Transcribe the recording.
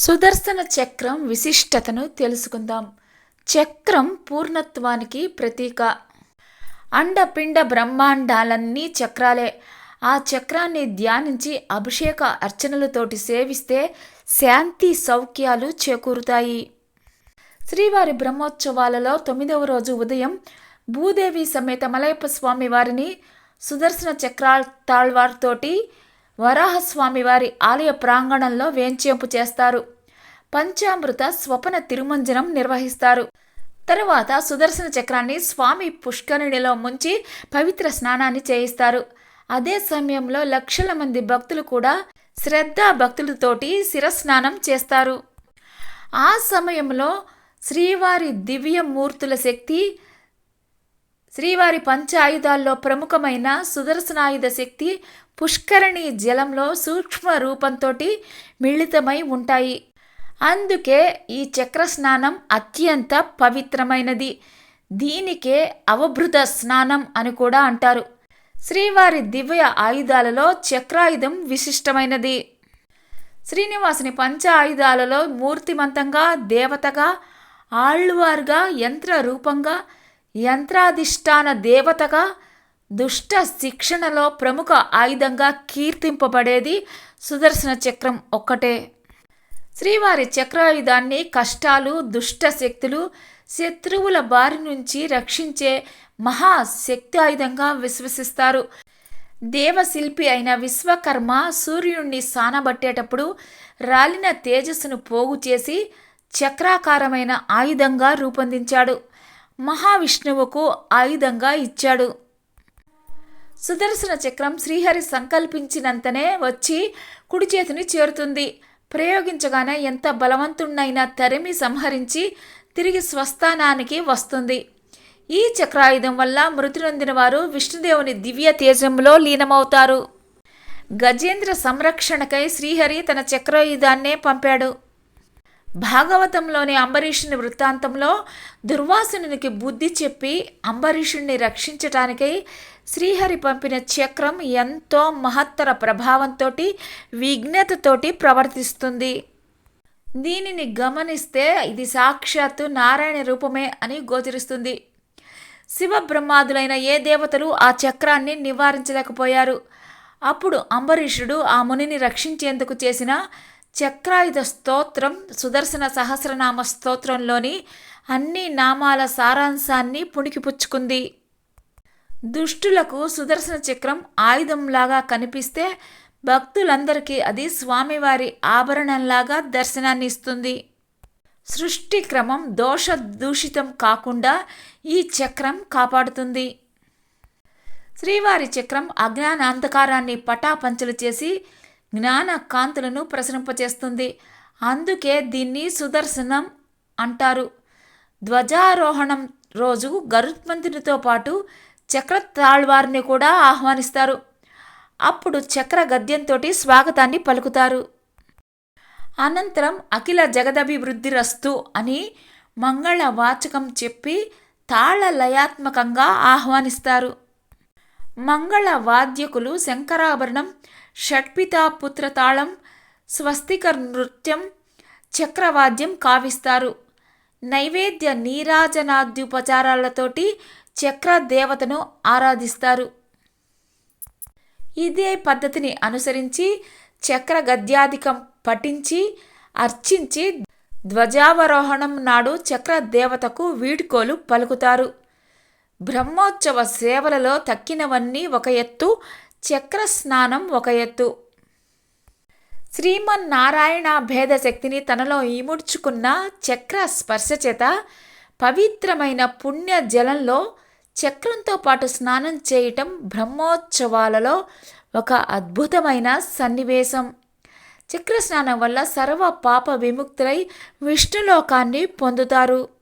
సుదర్శన చక్రం విశిష్టతను తెలుసుకుందాం. చక్రం పూర్ణత్వానికి ప్రతీక. అండపిండ బ్రహ్మాండాలన్నీ చక్రాలే. ఆ చక్రాన్ని ధ్యానించి అభిషేక అర్చనలతోటి సేవిస్తే శాంతి సౌఖ్యాలు చేకూరుతాయి. శ్రీవారి బ్రహ్మోత్సవాలలో తొమ్మిదవ రోజు ఉదయం భూదేవి సమేత మలయప్ప స్వామి వారిని సుదర్శన చక్రాల్ తాళ్వార్తోటి వరాహస్వామి వారి ఆలయ ప్రాంగణంలో వేంచేంపు చేస్తారు. పంచామృత స్వపన తిరుమంజనం నిర్వహిస్తారు. తరువాత సుదర్శన చక్రాన్ని స్వామి పుష్కరిణిలో ముంచి పవిత్ర స్నానాన్ని చేయిస్తారు. అదే సమయంలో లక్షల మంది భక్తులు కూడా శ్రద్ధా భక్తులతోటి శిరస్నానం చేస్తారు. ఆ సమయంలో శ్రీవారి దివ్య మూర్తుల శక్తి శ్రీవారి పంచ ఆయుధాల్లో ప్రముఖమైన సుదర్శనాయుధ శక్తి పుష్కరణి జలంలో సూక్ష్మ రూపంతో మిళితమై ఉంటాయి. అందుకే ఈ చక్ర స్నానం అత్యంత పవిత్రమైనది. దీనికే అవభృత స్నానం అని కూడా అంటారు. శ్రీవారి దివ్య ఆయుధాలలో చక్రాయుధం విశిష్టమైనది. శ్రీనివాసుని పంచ ఆయుధాలలో మూర్తిమంతంగా దేవతగా ఆళ్వారుగా యంత్ర రూపంగా యంత్రాధిష్టాన దేవతగా దుష్ట శిక్షణలో ప్రముఖ ఆయుధంగా కీర్తింపబడేది సుదర్శన చక్రం ఒక్కటే. శ్రీవారి చక్రాయుధాన్ని కష్టాలు దుష్ట శక్తులు శత్రువుల బారి నుంచి రక్షించే మహాశక్తి ఆయుధంగా విశ్వసిస్తారు. దేవశిల్పి అయిన విశ్వకర్మ సూర్యుణ్ణి సానబట్టేటప్పుడు రాలిన తేజస్సును పోగు చేసి చక్రాకారమైన ఆయుధంగా రూపొందించాడు. మహావిష్ణువుకు ఆయుధంగా ఇచ్చాడు. సుదర్శన చక్రం శ్రీహరి సంకల్పించినంతనే వచ్చి కుడి చేతిని చేరుతుంది. ప్రయోగించగానే ఎంత బలవంతుణ్ణైనా తరిమి సంహరించి తిరిగి స్వస్థానానికి వస్తుంది. ఈ చక్రాయుధం వల్ల మృతి నొందిన వారు విష్ణుదేవుని దివ్య తేజంలో లీనమవుతారు. గజేంద్ర సంరక్షణకై శ్రీహరి తన చక్రాయుధాన్నే పంపాడు. భాగవతంలోని అంబరీషుని వృత్తాంతంలో దుర్వాసునికి బుద్ధి చెప్పి అంబరీషుణ్ణి రక్షించటానికై శ్రీహరి పంపిన చక్రం ఎంతో మహత్తర ప్రభావంతో విఘ్నతతోటి ప్రవర్తిస్తుంది. దీనిని గమనిస్తే ఇది సాక్షాత్తు నారాయణ రూపమే అని గోచరిస్తుంది. శివ బ్రహ్మాదులైన ఏ దేవతలు ఆ చక్రాన్ని నివారించలేకపోయారు. అప్పుడు అంబరీషుడు ఆ మునిని రక్షించేందుకు చేసిన చక్రాయుధ స్తోత్రం సుదర్శన సహస్రనామ స్తోత్రంలోని అన్ని నామాల సారాంశాన్ని పుణికిపుచ్చుకుంది. దుష్టులకు సుదర్శన చక్రం ఆయుధంలాగా కనిపిస్తే భక్తులందరికీ అది స్వామివారి ఆభరణంలాగా దర్శనాన్ని ఇస్తుంది. సృష్టి క్రమం దోష దూషితం కాకుండా ఈ చక్రం కాపాడుతుంది. శ్రీవారి చక్రం అజ్ఞాన అంధకారాన్ని పటాపంచలు చేసి జ్ఞాన కాంతులను ప్రసరింపచేస్తుంది. అందుకే దీన్ని సుదర్శనం అంటారు. ధ్వజారోహణం రోజు గరుత్మంతునితో పాటు చక్ర తాళ్వారిని కూడా ఆహ్వానిస్తారు. అప్పుడు చక్ర గద్యంతో స్వాగతాన్ని పలుకుతారు. అనంతరం అఖిల జగదభివృద్ధి రస్తు అని మంగళ వాచకం చెప్పి తాళ లయాత్మకంగా ఆహ్వానిస్తారు. మంగళ వాద్యకులు శంకరాభరణం షట్పితాపుత్ర తాళం స్వస్తిక నృత్యం చక్రవాద్యం కావిస్తారు. నైవేద్య నీరాజనాద్యుపచారాలతోటి చక్ర దేవతను ఆరాధిస్తారు. ఇదే పద్ధతిని అనుసరించి చక్ర గద్యాధికం పఠించి అర్చించి ధ్వజావరోహణం నాడు చక్ర దేవతకు వీడ్కోలు పలుకుతారు. బ్రహ్మోత్సవ సేవలలో తక్కినవన్నీ ఒక ఎత్తు చక్ర స్నానం ఒక ఎత్తు. శ్రీమన్నారాయణ భేద శక్తిని తనలో ఇముడ్చుకున్న చక్ర స్పర్శ చేత పవిత్రమైన పుణ్య జలంలో చక్రంతో పాటు స్నానం చేయటం బ్రహ్మోత్సవాలలో ఒక అద్భుతమైన సన్నివేశం. చక్ర స్నానం వల్ల సర్వ పాప విముక్తులై విష్ణులోకాన్ని పొందుతారు.